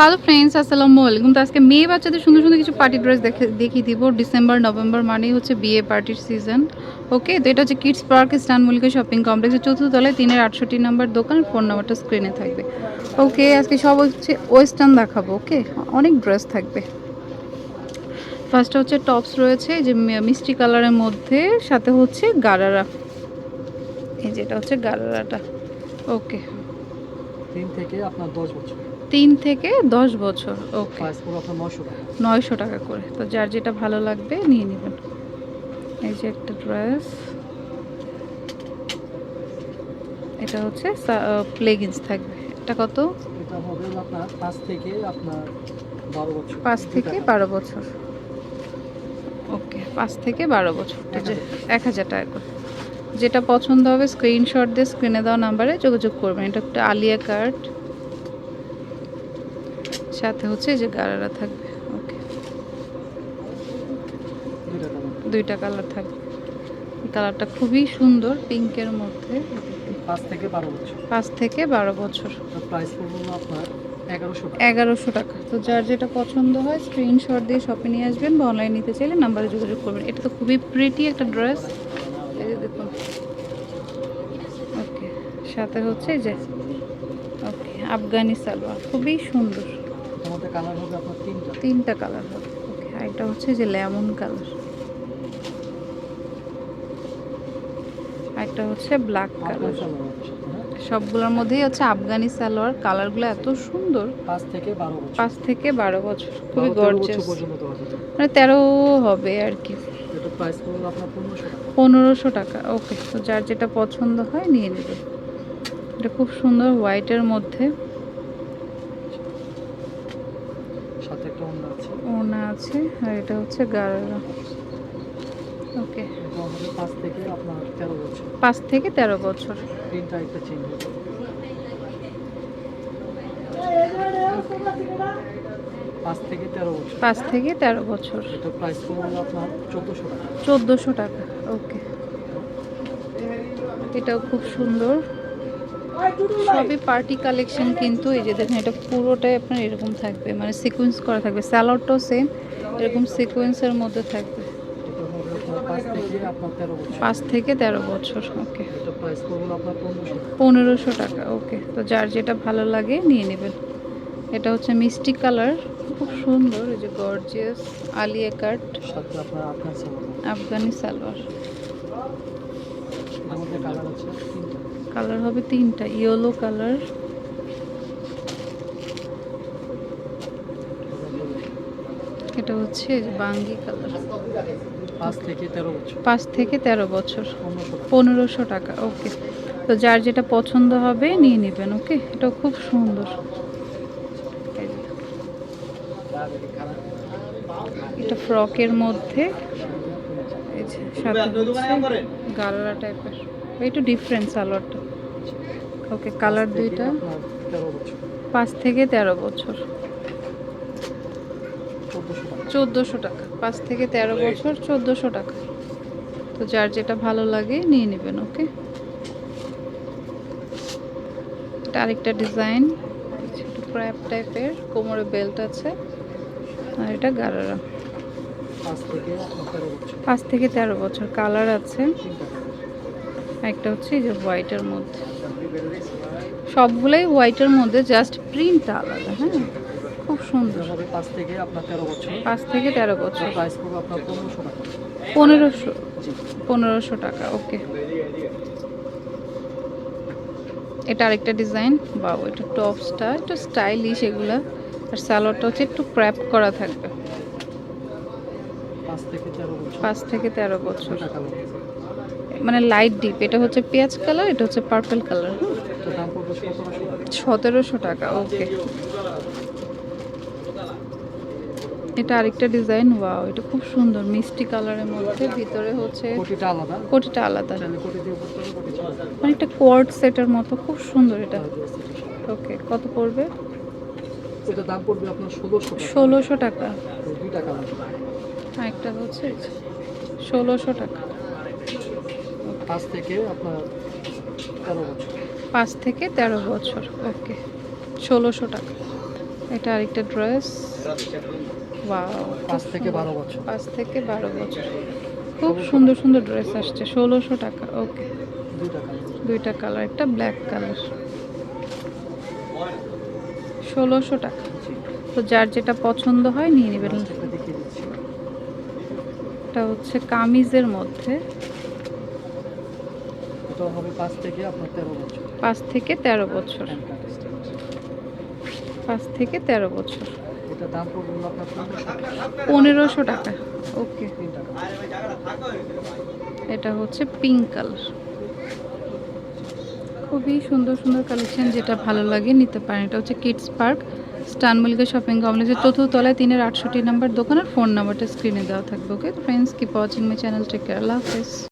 Hello friends, আসসালামু আলাইকুম। তো আজকে মেয়ে বাচ্চাদের সুন্দর সুন্দর কিছু পার্টি ড্রেস দেখে, দেখিয়ে দিব। ডিসেম্বর, নভেম্বর মানেই হচ্ছে বিয়ে পার্টির সিজন ওকে তো এটা হচ্ছে kids park Eastern Mallika shopping কমপ্লেক্সের চতুর্থ তলায়, তিনের আটষট্টি নাম্বার দোকান ফোন নাম্বারটা স্ক্রিনে থাকবে ওকে আজকে সব হচ্ছে ওয়েস্টার্ন দেখাবো ওকে অনেক ড্রেস থাকবে। ফার্স্ট হচ্ছে টপস রয়েছে যে মিষ্টি কালারের মধ্যে, সাথে হচ্ছে গারারা। এই যেটা হচ্ছে গারারাটা ওকে তিন থেকে আপনার দশ বছর। তিন থেকে দশ বছর ওকে নয়শো টাকা। করে। তো যার যেটা ভালো লাগবে নিয়ে নেবেন। এই যে একটা ড্রেস এটা হচ্ছে প্লেগিংস থাকবে। এটা কত? পাঁচ থেকে। বারো বছর। ওকে পাঁচ থেকে বারো বছর। এক হাজার। টাকা করে। যেটা পছন্দ হবে স্ক্রিনশট দিয়ে স্ক্রিনে দেওয়া নাম্বারে যোগাযোগ করবেন। এটা একটা আলিয়া কার্ড সাথে হচ্ছে যে গারারা থাকবে। ওকে। দুইটা কালার থাকবে। কালারটা খুবই সুন্দর পিঙ্কের মধ্যে। পাঁচ থেকে বারো বছর। পাঁচ থেকে বারো বছর। প্রাইস আপনার এগারোশো টাকা। তো যার যেটা পছন্দ হয় স্ক্রিনশট দিয়ে শপে নিয়ে আসবেন বা অনলাইন নিতে চাইলে নাম্বারে যোগাযোগ করবেন। এটা তো খুবই প্রিটি একটা ড্রেস এই যে দেখুন। ওকে। সাথে হচ্ছে যে ওকে আফগানি সালোয়ার। খুবই সুন্দর। কালার হবে আপনার তিনটা? তিনটা কালার হবে। ওকে আর এটা হচ্ছে যে লেমন কালার একটা হচ্ছে ব্ল্যাক কালার? সবগুলোর মধ্যেই হচ্ছে আফগানি সালোয়ার কালারগুলো এত সুন্দর। পাঁচ থেকে বারো বছর। পাঁচ থেকে বারো বছর। খুবই যেত মানে তেরো হবে আর কি। পনেরোশো টাকা। ওকে তো যার যেটা পছন্দ হয় নিয়ে নেবে। এটা খুব সুন্দর হোয়াইটের মধ্যে। সাথে একটা অন্য আছে। ওনা আছে আর এটা হচ্ছে গারারা ওকে। পাঁচ থেকে আপনার তেরো বছর। পাঁচ থেকে তেরো বছর। তিনটা একটা চেঞ্জ পাঁচ থেকে তেরো বছর। পাঁচ থেকে তেরো বছর। এটা প্রাইস পড়বে আপনার চোদ্দোশো টাকা। চোদ্দোশো টাকা ওকে। এটাও খুব সুন্দর। সবই পার্টি কালেকশন কিন্তু এই যে দেখেন, এটা পুরোটাই আপনার এরকম থাকবে মানে সিকোয়েন্স করা থাকবে। স্যালাডটাও সেম এরকম সিকোয়েন্সের মধ্যে থাকবে। পাঁচ থেকে তেরো বছর ওকে পনেরোশো টাকা ওকে তো যার যেটা ভালো লাগে নিয়ে নেবেন। এটা হচ্ছে মিষ্টি কালার, খুব সুন্দর, এই যে gorgeous Alia cut Afghani salwar. Colour হবে তিনটা ইয়েলো কালার। এটা হচ্ছে বাঙ্গি কালার। পাঁচ থেকে তেরো বছর। পনেরোশো টাকা ওকে। তো যার যেটা পছন্দ হবে নিয়ে নেবেন ওকে? এটাও খুব সুন্দর। এটা ফ্রকের মধ্যে। সাথে গালারা টাইপের একটু ডিফারেন্ট সালোয়ারটা। ওকে কালার দুইটা? পাঁচ থেকে তেরো বছর। চোদ্দোশো টাকা। পাঁচ থেকে তেরো বছর চোদ্দোশো টাকা। তো যার যেটা ভালো লাগে নিয়ে নেবেন ওকে? এটা আরেকটা ডিজাইন। ক্র্যাপ টাইপের কোমরে বেল্ট আছে। আর এটা গারারা। পাঁচ থেকে তেরো বছর। কালার আছে। একটা হচ্ছে এই যে হোয়াইটের মধ্যে। সবগুলোই হোয়াইটের মধ্যে জাস্ট প্রিন্টটা আলাদা হ্যাঁ? খুব সুন্দর। পাঁচ থেকে আপনার তেরো বছর। পাঁচ থেকে তেরো বছর। প্রাইস পড়বে আপনার পনেরোশো টাকা। পনেরোশো পনেরোশো টাকা ওকে এটা আরেকটা ডিজাইন বা এটা টপসটা একটু স্টাইলিশ এগুলা। আর স্যালোয়ারটা হচ্ছে একটু ক্র্যাপ করা থাকবে। পাঁচ থেকে তেরো বছর। মানে লাইট ডিপ এটা হচ্ছে পেঁয়াজ কালার এটা হচ্ছে পার্পল কালার সতেরোশো টাকা ওকে এটা আরেকটা ডিজাইন ওয়াও এটা খুব সুন্দর মিষ্টি কালারের মধ্যে ভিতরে হচ্ছে কোটিটা আলাদা? কোটিটা আলাদা। চাইলে কোটি দিয়ে পড়তে হবে কোটি ছাড়া অনেকটা কোয়ার্ড সেটের মতো খুব সুন্দর এটা। ওকে কত পড়বে? এটা দাম পড়বে আপনার ষোলোশো টাকা। ষোলোশো টাকা। দুইটা একটা হচ্ছে ষোলোশো টাকা। পাঁচ থেকে আপনার তেরো বছর। পাঁচ থেকে তেরো বছর ওকে। ষোলোশো টাকা। এটা আরেকটা ড্রেস। ওয়াও পাঁচ থেকে বারো বছর। পাঁচ থেকে বারো বছর। খুব সুন্দর সুন্দর ড্রেস আসছে ষোলোশো টাকা ওকে। দুইটা কালার। একটা ব্ল্যাক কালার। ষোলোশো টাকা। তো যার যেটা পছন্দ হয় নিয়ে নেবেন। এটা হচ্ছে কামিজের মধ্যে। হবে পাঁচ থেকে আপনার তেরো বছর? পাঁচ থেকে তেরো বছর। Pant cut style. পাঁচ থেকে তেরো বছর। এটা দাম পড়বে আপনার পনেরোশো টাকা। ওকে এটা হচ্ছে পিঙ্ক কালার খুবই সুন্দর সুন্দর কালেকশন যেটা ভালো লাগে নিতে পারেন। এটা হচ্ছে কিডস পার্ক স্টান মল্লিকা শপিং কমপ্লেক্সের চতুর্থ তলায় তিনের আটষট্টি নাম্বার দোকানের ফোন নাম্বারটা স্ক্রিনে দেওয়া থাকবে okay friends keep watching my channel take care আল্লাহ হাফেজ।